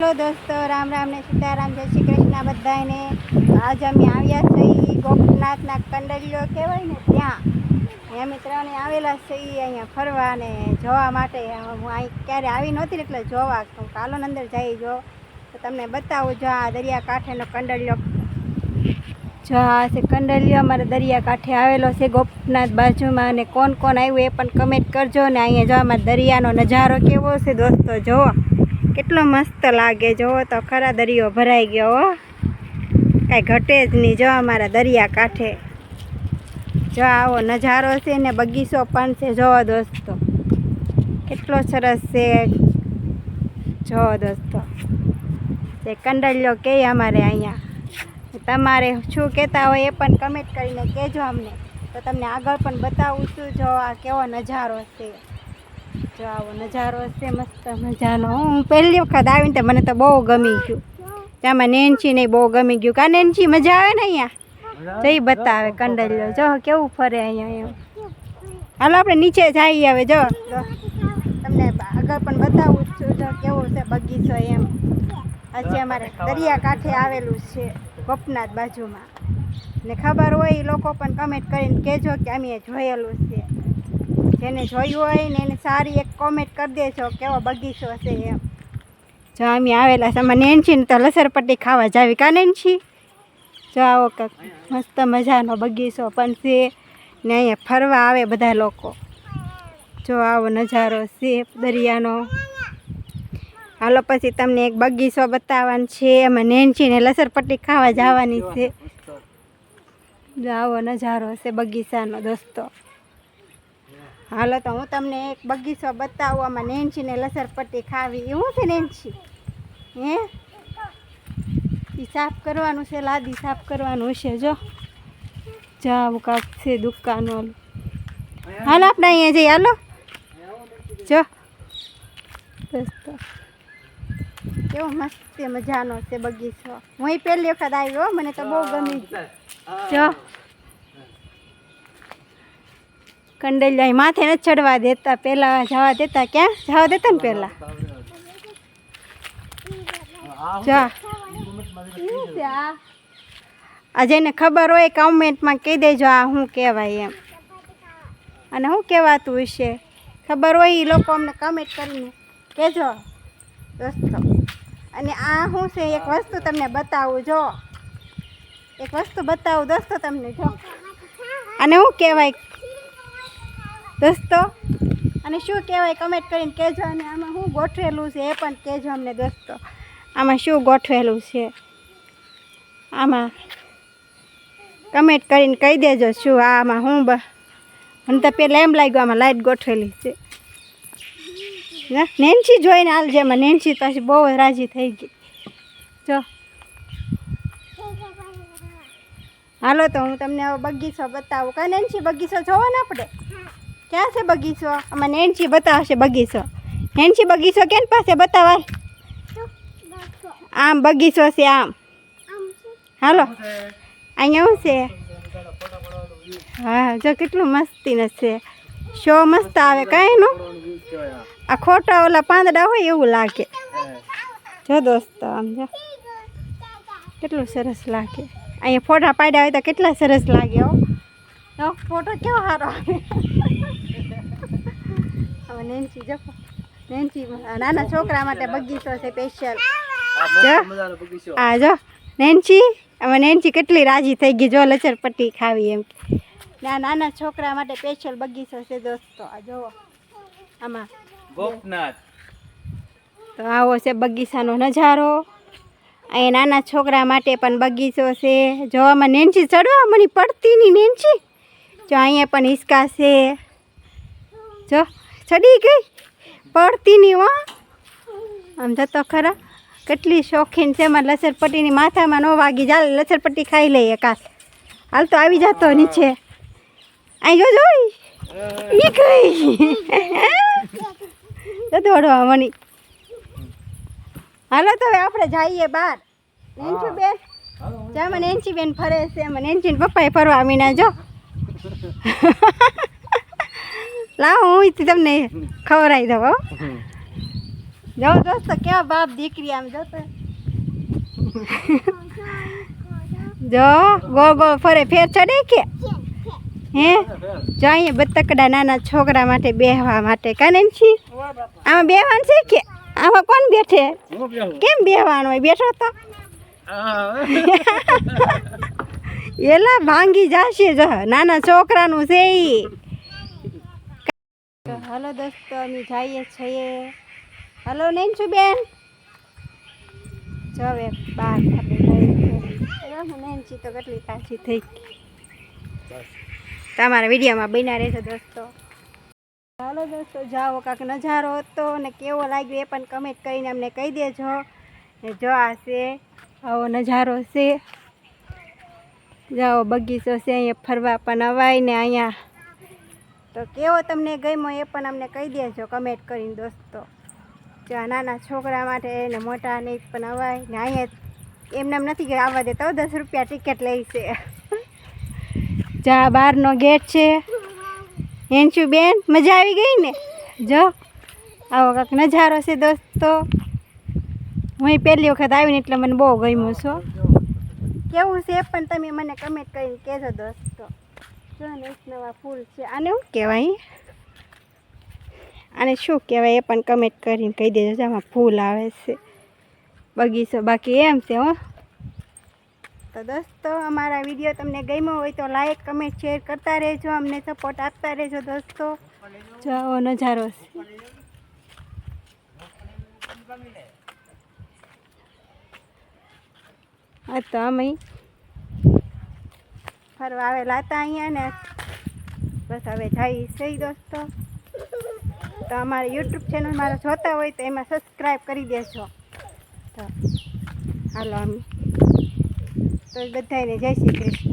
Hello દોસ્તો, રામ રામ ને સીતારામ, જય શ્રી કૃષ્ણ બધાને આજ અમે આવ્યા છીએ ગોપનાથના કંડલીઓ કહેવાય ને ત્યાં. અમે ત્રણે આવેલા છીએ અહીંયા ફરવા ને જોવા માટે. હું અહીં ક્યારે આવી નહોતી એટલે જોવા હું કાલો અંદર જઈ જો. તો તમને બતાવું, જો આ દરિયા કાંઠેનો કંડલિયો. જો આ છે કંડલીઓ અમારે દરિયા કાંઠે આવેલો છે ગોપનાથ બાજુમાં અને કોણ કોણ આવ્યું એ પણ કમેન્ટ કરજો ને અહીંયા જો અમારે દરિયાનો નજારો કેવો છે દોસ્તો જોવો કેટલો મસ્ત લાગે, જોવો તો ખરા દરિયો ભરાઈ ગયો હો. કાંઈ ઘટે જ નહીં, જો અમારા દરિયા કાંઠે. જો આવો નજારો છે ને, બગીચો પણ છે જો દોસ્તો. કેટલો સરસ છે. જો દોસ્તો. તે કંડલિયો કે અમારે અહીંયા. તમારે શું કહેતા હોય એ પણ કમેન્ટ કરીને કહેજો અમને. તો તમને આગળ પણ બતાવું છું, જો આ કેવો નજારો છે. જો આવો નજારો છે મસ્ત મજાનો. હું પહેલી વખત આવીને તો મને તો બહુ ગમી ગયું. ત્યાંમાં નેનચી ને બહુ ગમી ગયું. કા નેનચી મજા આવે ને અહીંયા? જઈ બતાવે કંડલિયો. જો કેવું ફરે અહીંયા એમ. હાલો આપણે નીચે જઈએ હવે જો. જો. તમને આગળ પણ બતાવું છું જો કેવું છે બગીચો એમ. આજે અમારે દરિયા કાંઠે આવેલું છે ગોપનાથ બાજુમાં. ને ખબર હોય એ લોકો પણ કમેન્ટ કરીને કહેજો કે અમે જોયેલું છે. જેને જોયું હોય ને એને સારી એક કોમેન્ટ કરી દેજો, કેવો બગીચો છે એમ. જો અમે આવેલા છે, આમાં નેન્સી ને તો લસરપટ્ટી ખાવા જાવી કા છી જો આવો કંઈક મસ્ત મજાનો બગીચો પણ છે ને અહીંયા ફરવા આવે બધા લોકો. જો આવો નજારો છે દરિયાનો. હાલો પછી તમને એક બગીચો બતાવવાનો છે, એમાં નેન્સી ને લસરપટ્ટી ખાવા જવાની છે. જો આવો નજારો છે બગીચાનો દોસ્તો. હાલો તો હું તમને એક બગીચો બતાવું. આમાં નેન્સી ને લસરપટ્ટી ખાવી. એવું છે નેન્સી હે? એ સાફ કરવાનું છે, લાદી સાફ કરવાનું છે. જો. જાવ કાક છે દુકાનો. હાલો આપણે અહીંયા જઈએ. હાલો. જો. કેવો મસ્ત મજાનો છે બગીચો. હું પહેલી વખત આવ્યો મને તો બહુ ગમી. જો. કંડલિયા માથે નથી ચડવા દેતા પહેલાં જવા દેતા ક્યાં? જવા દેતા ને પહેલાં જા. આ આ જેને ખબર હોય કમેન્ટમાં કહી દેજો આ શું કહેવાય એમ. અને શું કહેવાતું હશે? ખબર હોય એ લોકો અમને કમેન્ટ કરીને કહેજો. દોસ્તો અને આ શું છે? એક વસ્તુ તમને બતાવું જો. એક વસ્તુ બતાવું દોસ્તો તમને જો. અને શું કહેવાય? દોસ્તો, અને શું કહેવાય કમેન્ટ કરીને કહેજો. અને આમાં શું ગોઠવેલું છે, એ પણ કહેજો અમને દોસ્તો. આમાં શું ગોઠવેલું છે? આમાં કમેન્ટ કરીને કહી દેજો શું આમાં હું મને તો પહેલાં એમ લાગ્યું આમાં લાઈટ ગોઠવેલી છે. નેન્સી જોઈને હાલ જેમાં નેન્સી પછી બહુ રાજી થઈ ગઈ. જો. હાલો તો હું તમને બગીચો બતાવું. કાં નેન્સી બગીચો જોવો ને આપણે? ક્યાં છે બગીચો? આમાં નેન્સી બતાવશે બગીચો. નેન્સી બગીચો કેન પાસે બતાવાય? આમ બગીચો છે આમ. હાલો. અહીંયા શું છે? હા, જો કેટલું મસ્તી છે. શો મસ્ત આવે, કાંઈ નું? આ ખોટા ઓલા પાંદડા હોય એવું લાગે. જો દોસ્તો, આમ જો. કેટલું સરસ લાગે. અહીંયા ફોટા પાડ્યા હોય તો કેટલા સરસ લાગે હો, ફોટો કેવો સારો આવે. હવે નેન્સી જખો નેન્સી નાના છોકરા માટે બગીચો છે સ્પેશિયલ આ જો નેન્સી હવે નેન્સી કેટલી રાજી થઈ ગઈ જો લચરપટ્ટી ખાવી એમ. ના નાના છોકરા માટે સ્પેશિયલ બગીચો છે દોસ્તો. આ જોવો આમાં. ગોપનાથ. તો આવો છે બગીચાનો નજારો. અહીંયા નાના છોકરા માટે પણ બગીચો છે. જોવામાં નેન્સી ચડવા મને પડતી નહીં નેન્સી જો અહીંયા પણ હિસકા છે. જો. ચડી ગઈ? પડતી નહીં હો. આમ જતો ખરા. કેટલી શોખીન છે એમાં લસરપટ્ટીની માથામાં ન વાગી ચાલ લસરપટ્ટી ખાઈ લઈએ કાલ. હાલ તો આવી જતો નીચે. અહીં જોજો ઈ. ગઈ. તો દોડવા મની હાલો તો હવે આપણે જઈએ બહાર. નેન્સી બેન. જામાં નેન્સી બેન ફરે છે. એમાં નેન્સી પપ્પાએ ફરવા મીના જો. લાવો હું તમને ખવડાવી દઉં હો. જો દોસ્તો કેવા બાપ દીકરી આમ જો તો. જો ગોળ ગોળ ફરે ફેર ચડે કે? હે? જો અહીંયા બતકડા નાના છોકરા માટે બેહવા માટે કાને છી આમાં બેહવાનું છે કે? આમાં કોણ બેઠે? કેમ બેહવાનું હોય? બેઠો તો. એલા ભાંગી જાશે જો નાના છોકરાનું છે ઈ. તો હલો દોસ્તો અમે જઈએ છીએ. હલો નહીં છું બેન? જો હવે હું નેનસી તો કેટલી કાચી થઈ ગઈ. તમારા વિડીયોમાં બન્યા રહેશે દોસ્તો. હાલો દોસ્તો જાઓ કાંક નજારો હતો ને કેવો લાગ્યો એ પણ કમેન્ટ કરીને અમને કહી દેજો. ને જો આ છે આવો નજારો છે. જાઓ બગીચો છે અહીંયા ફરવા પણ અવાય ને અહીંયા તો કેવો તમને ગમ્યો એ પણ અમને કહી દેજો કમેન્ટ કરીને દોસ્તો. જો આ નાના છોકરા માટે ને મોટા ને પણ અવાય. ને અહીંયા એમને એમ નથી કે આવવા દે તો દસ રૂપિયા ટિકિટ લઈશે છે. જા બહારનો ગેટ છે. હેન્ચું બેન, મજા આવી ગઈ ને? જો, આવો કાંક નજારો છે દોસ્તો. હું પહેલી વખત આવીને એટલે મને બહુ ગમ્યું છો. કેવું છે પણ તમે મને કમેન્ટ કરીને કહેજો દોસ્તો. જો એક નવા ફૂલ છે. આને શું કહેવાય? આને શું કહેવાય એ પણ કમેન્ટ કરીને કહી દેજો આમાં ફૂલ આવે છે. બગીચો બાકી એમ છે હો. તો દોસ્તો, અમારા વીડિયો તમને ગમ્યો હોય તો લાઈક કમેન્ટ શેર કરતા રહેજો. અમને સપોર્ટ આપતા રહેજો દોસ્તો. જો નજારો છે. હા, તો અમે ફરવા આવેલા હતા અહીંયા ને. બસ હવે જઈ સહી દોસ્તો. તો અમારે યુટ્યુબ ચેનલ મારો જોતા હોય તો એમાં સબસ્ક્રાઈબ કરી દેજો. તો હાલો અમે. તો બધાને જય શ્રી કૃષ્ણ.